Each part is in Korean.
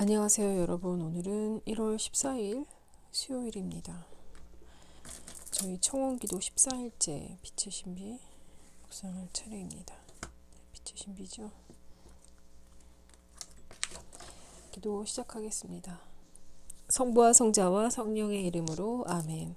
안녕하세요 여러분. 오늘은 1월 14일 수요일입니다. 저희 청원기도 14일째 빛의 신비 묵상할 차례입니다. 네, 빛의 신비죠? 기도 시작하겠습니다. 성부와 성자와 성령의 이름으로 아멘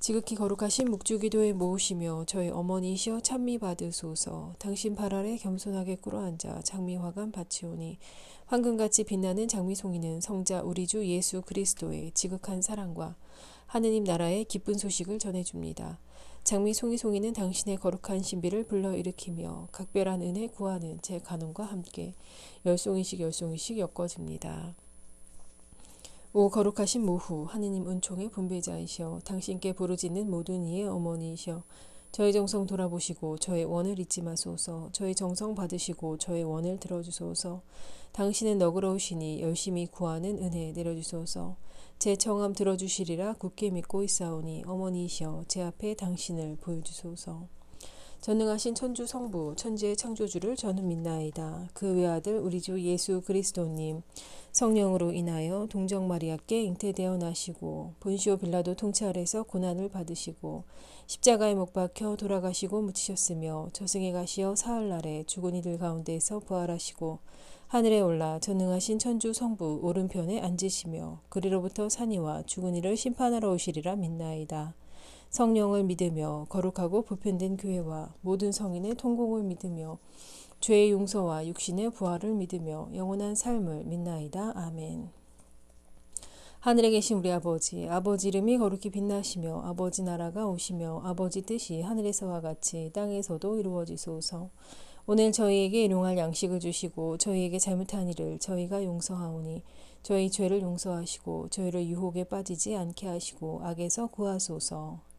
지극히 거룩하신 묵주기도에 모으시며 저희 어머니시여 찬미 받으소서 당신 발 아래 겸손하게 꿇어앉아 장미화관 바치오니 황금같이 빛나는 장미송이는 성자 우리 주 예수 그리스도의 지극한 사랑과 하느님 나라의 기쁜 소식을 전해줍니다. 장미 송이송이는 당신의 거룩한 신비를 불러일으키며 각별한 은혜 구하는 제 간음과 함께 열송이씩 열송이씩 엮어집니다. 오 거룩하신 모후 하느님 은총의 분배자이시여 당신께 부르짖는 모든 이의 어머니이시여 저의 정성 돌아보시고 저의 원을 잊지 마소서. 저의 정성 받으시고 저의 원을 들어주소서. 당신은 너그러우시니 열심히 구하는 은혜 내려주소서. 제 청함 들어주시리라 굳게 믿고 있사오니 어머니이시여 제 앞에 당신을 보여주소서. 전능하신 천주 성부 천지의 창조주를 저는 믿나이다. 그 외아들 우리 주 예수 그리스도님 성령으로 인하여 동정 마리아께 잉태되어 나시고 본시오 빌라도 아래서 고난을 받으시고 십자가에 못 박혀 돌아가시고 묻히셨으며 저승에 가시어 사흘 날에 죽은 이들 가운데서 부활하시고 하늘에 올라 전능하신 천주 성부 오른편에 앉으시며 그리로부터 산이와 죽은 이를 심판하러 오시리라 믿나이다. 성령을 믿으며 거룩하고 보편된 교회와 모든 성인의 통공을 믿으며 죄의 용서와 육신의 부활을 믿으며 영원한 삶을 믿나이다. 아멘. 하늘에 계신 우리 아버지, 아버지 이름이 거룩히 빛나시며 아버지 나라가 오시며 아버지 뜻이 하늘에서와 같이 땅에서도 이루어지소서. 오늘 저희에게 일용할 양식을 주시고 저희에게 잘못한 일을 저희가 용서하오니 저희 죄를 용서하시고 저희를 유혹에 빠지지 않게 하시고 악에서 구하소서.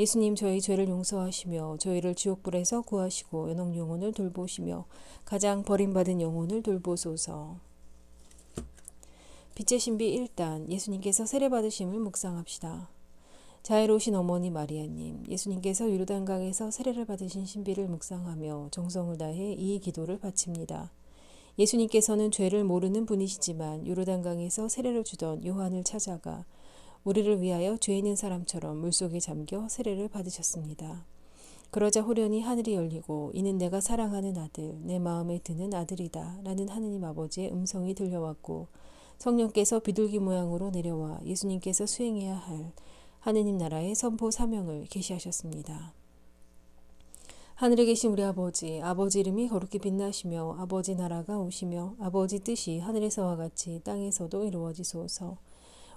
예수님 저희 죄를 용서하시며 저희를 지옥불에서 구하시고 연옥 영혼을 돌보시며 가장 버림받은 영혼을 돌보소서. 빛의 신비 1단 예수님께서 세례받으심을 묵상합시다. 자애로우신 어머니 마리아님, 예수님께서 유르단강에서 세례를 받으신 신비를 묵상하며 정성을 다해 이 기도를 바칩니다. 예수님께서는 죄를 모르는 분이시지만 유르단강에서 세례를 주던 요한을 찾아가 우리를 위하여 죄 있는 사람처럼 물속에 잠겨 세례를 받으셨습니다. 그러자 호련히 하늘이 열리고 이는 내가 사랑하는 아들, 내 마음에 드는 아들이다 라는 하느님 아버지의 음성이 들려왔고 성령께서 비둘기 모양으로 내려와 예수님께서 수행해야 할 하느님 나라의 선포 사명을 계시하셨습니다. 하늘에 계신 우리 아버지, 아버지 이름이 거룩히 빛나시며 아버지 나라가 오시며 아버지 뜻이 하늘에서와 같이 땅에서도 이루어지소서.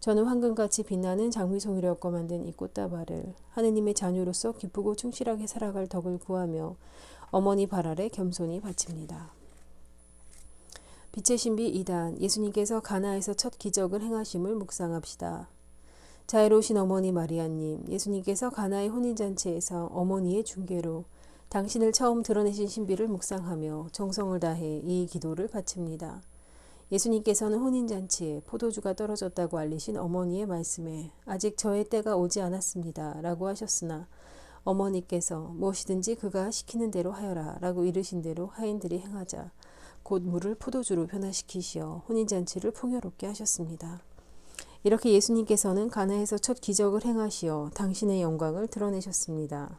저는 황금같이 빛나는 장미송이려고 만든 이 꽃다발을 하느님의 자녀로서 기쁘고 충실하게 살아갈 덕을 구하며 어머니 발 아래 겸손히 바칩니다. 빛의 신비 2단 예수님께서 가나에서 첫 기적을 행하심을 묵상합시다. 자애로우신 어머니 마리아님, 예수님께서 가나의 혼인잔치에서 어머니의 중계로 당신을 처음 드러내신 신비를 묵상하며 정성을 다해 이 기도를 바칩니다. 예수님께서는 혼인잔치에 포도주가 떨어졌다고 알리신 어머니의 말씀에 아직 저의 때가 오지 않았습니다. 라고 하셨으나 어머니께서 무엇이든지 그가 시키는 대로 하여라 라고 이르신 대로 하인들이 행하자 곧 물을 포도주로 변화시키시어 혼인잔치를 풍요롭게 하셨습니다. 이렇게 예수님께서는 가나에서 첫 기적을 행하시어 당신의 영광을 드러내셨습니다.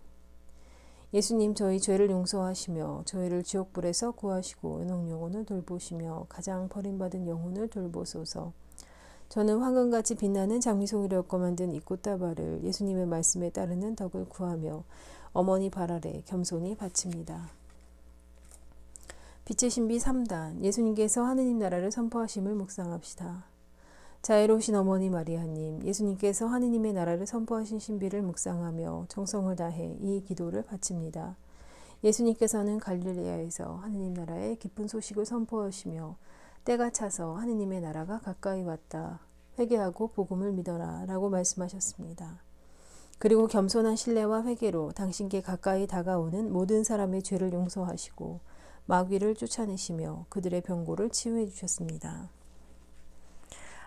예수님 저희 죄를 용서하시며 저희를 지옥불에서 구하시고 은옥 영혼을 돌보시며 가장 버림받은 영혼을 돌보소서. 저는 황금같이 빛나는 장미송이를 엮어 만든 이 꽃다발을 예수님의 말씀에 따르는 덕을 구하며 어머니 발 아래 겸손히 바칩니다. 빛의 신비 3단 예수님께서 하느님 나라를 선포하심을 묵상합시다. 자애로우신 어머니 마리아님, 예수님께서 하느님의 나라를 선포하신 신비를 묵상하며 정성을 다해 이 기도를 바칩니다. 예수님께서는 갈릴레아에서 하느님 나라의 기쁜 소식을 선포하시며 때가 차서 하느님의 나라가 가까이 왔다. 회개하고 복음을 믿어라 라고 말씀하셨습니다. 그리고 겸손한 신뢰와 회개로 당신께 가까이 다가오는 모든 사람의 죄를 용서하시고 마귀를 쫓아내시며 그들의 병고를 치유해 주셨습니다.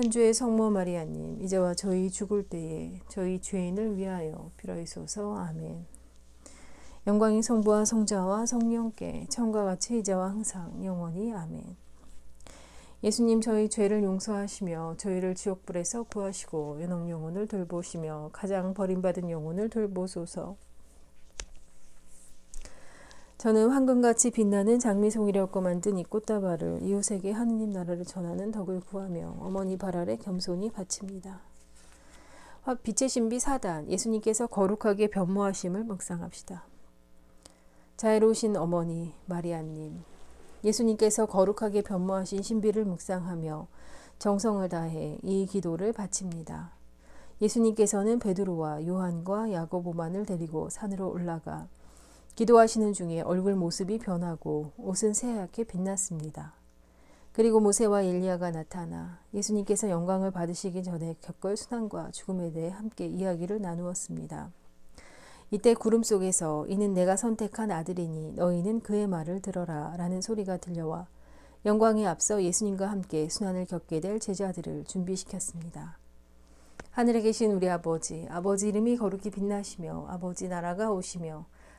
천주의 성모 마리아님 이제와 저희 죽을 때에 저희 죄인을 위하여 빌어이소서 아멘. 영광이 성부와 성자와 성령께 처음과 같이 이제와 항상 영원히 아멘. 예수님 저희 죄를 용서하시며 저희를 지옥불에서 구하시고 연옥 영혼을 돌보시며 가장 버림받은 영혼을 돌보소서. 저는 황금같이 빛나는 장미송이려고 만든 이 꽃다발을 이웃에게 하느님 나라를 전하는 덕을 구하며 어머니 발 아래 겸손히 바칩니다. 빛의 신비 4단 예수님께서 거룩하게 변모하심을 묵상합시다. 자애로우신 어머니 마리아님 예수님께서 거룩하게 변모하신 신비를 묵상하며 정성을 다해 이 기도를 바칩니다. 예수님께서는 베드로와 요한과 야고보만을 데리고 산으로 올라가 기도하시는 중에 얼굴 모습이 변하고 옷은 새하얗게 빛났습니다. 그리고 모세와 엘리야가 나타나 예수님께서 영광을 받으시기 전에 겪을 순환과 죽음에 대해 함께 이야기를 나누었습니다. 이때 구름 속에서 이는 내가 선택한 아들이니 너희는 그의 말을 들어라 라는 소리가 들려와 영광에 앞서 예수님과 함께 순환을 겪게 될 제자들을 준비시켰습니다. 하늘에 계신 우리 아버지, 아버지 이름이 거룩히 빛나시며 아버지 나라가 오시며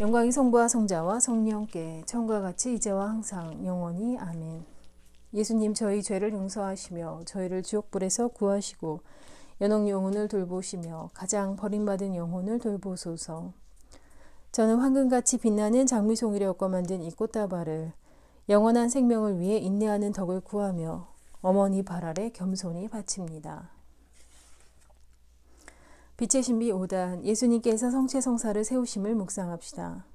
영광이 성부와 성자와 성령께 처음과 같이 이제와 항상 영원히 아멘. 예수님 저희 죄를 용서하시며 저희를 지옥불에서 구하시고 연옥 영혼을 돌보시며 가장 버림받은 영혼을 돌보소서. 저는 황금같이 빛나는 장미송이를 엮어 만든 이 꽃다발을 영원한 생명을 위해 인내하는 덕을 구하며 어머니 발 아래 겸손히 바칩니다. 빛의 신비 5단 예수님께서 성체 성사를 세우심을 묵상합시다.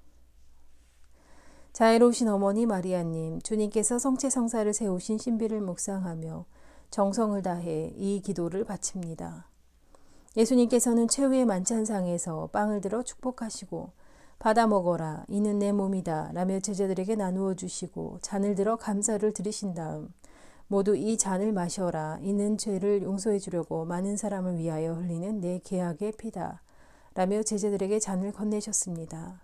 자애로우신 어머니 마리아님, 주님께서 성체 성사를 세우신 신비를 묵상하며 정성을 다해 이 기도를 바칩니다. 예수님께서는 최후의 만찬상에서 빵을 들어 축복하시고 받아 먹어라 이는 내 몸이다 라며 제자들에게 나누어 주시고 잔을 들어 감사를 드리신 다음 모두 이 잔을 마셔라 이는 죄를 용서해 주려고 많은 사람을 위하여 흘리는 내 계약의 피다 라며 제자들에게 잔을 건네셨습니다.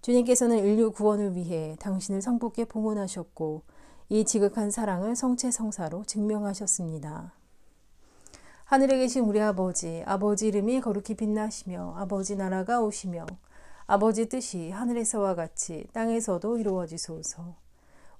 주님께서는 인류 구원을 위해 당신을 성부께 봉헌하셨고 이 지극한 사랑을 성체 성사로 증명하셨습니다. 하늘에 계신 우리 아버지, 아버지 이름이 거룩히 빛나시며 아버지 나라가 오시며 아버지 뜻이 하늘에서와 같이 땅에서도 이루어지소서.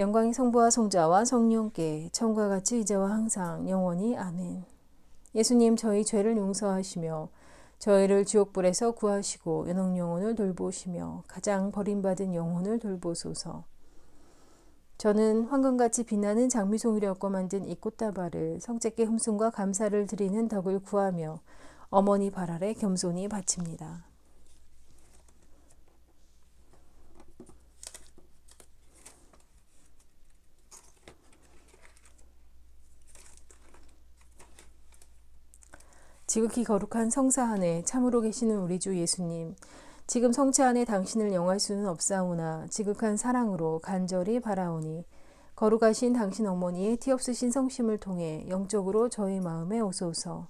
영광이 성부와 성자와 성령께 처음과 같이 이제와 항상 영원히 아멘. 예수님 저희 죄를 용서하시며 저희를 지옥불에서 구하시고 연옥 영혼을 돌보시며 가장 버림받은 영혼을 돌보소서. 저는 황금같이 빛나는 장미송이를 엮어 만든 이 꽃다발을 성제께 흠숭과 감사를 드리는 덕을 구하며 어머니 발 아래 겸손히 바칩니다. 지극히 거룩한 성사 안에 참으로 계시는 우리 주 예수님, 지금 성체 안에 당신을 영할 수는 없사오나 지극한 사랑으로 간절히 바라오니 거룩하신 당신 어머니의 티없으신 성심을 통해 영적으로 저희 마음에 오소서.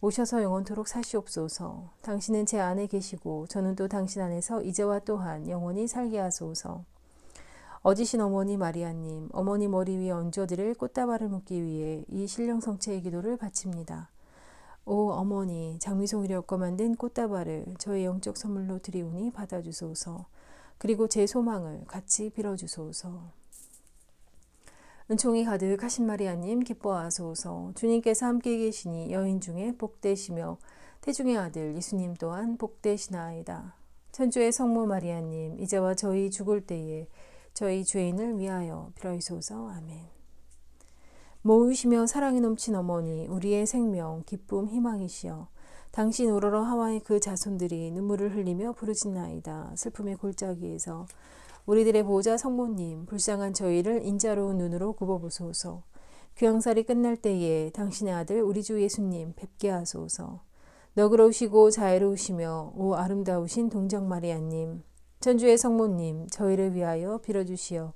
오셔서 영원토록 사시옵소서. 당신은 제 안에 계시고 저는 또 당신 안에서 이제와 또한 영원히 살게 하소서. 어지신 어머니 마리아님, 어머니 머리 위에 얹어드릴 꽃다발을 묻기 위해 이 신령 성체의 기도를 바칩니다. 오 어머니 장미송이를 엮어 만든 꽃다발을 저의 영적 선물로 드리오니 받아주소서. 그리고 제 소망을 같이 빌어주소서. 은총이 가득하신 마리아님 기뻐하소서. 주님께서 함께 계시니 여인 중에 복되시며 태중의 아들 예수님 또한 복되시나이다. 천주의 성모 마리아님 이제와 저희 죽을 때에 저희 죄인을 위하여 빌어이소서. 아멘. 모으시며 사랑이 넘친 어머니, 우리의 생명, 기쁨, 희망이시여. 당신 우러러 하와의 그 자손들이 눈물을 흘리며 부르짖나이다. 슬픔의 골짜기에서 우리들의 보호자 성모님, 불쌍한 저희를 인자로운 눈으로 굽어보소서. 귀양살이 끝날 때에 당신의 아들 우리 주 예수님 뵙게 하소서. 너그러우시고 자애로우시며 오 아름다우신 동정 마리아님, 전주의 성모님, 저희를 위하여 빌어주시어.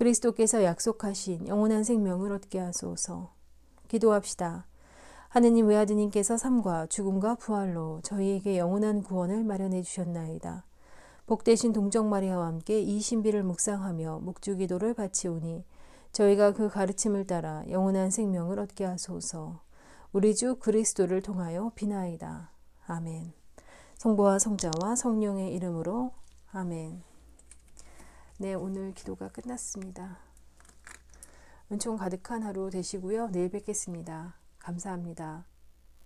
그리스도께서 약속하신 영원한 생명을 얻게 하소서. 기도합시다. 하느님 외아드님께서 삶과 죽음과 부활로 저희에게 영원한 구원을 마련해 주셨나이다. 복되신 동정 마리아와 함께 이 신비를 묵상하며 묵주 기도를 바치오니 저희가 그 가르침을 따라 영원한 생명을 얻게 하소서. 우리 주 그리스도를 통하여 비나이다. 아멘. 성부와 성자와 성령의 이름으로 아멘. 네, 오늘 기도가 끝났습니다. 은총 가득한 하루 되시고요. 내일 뵙겠습니다. 감사합니다.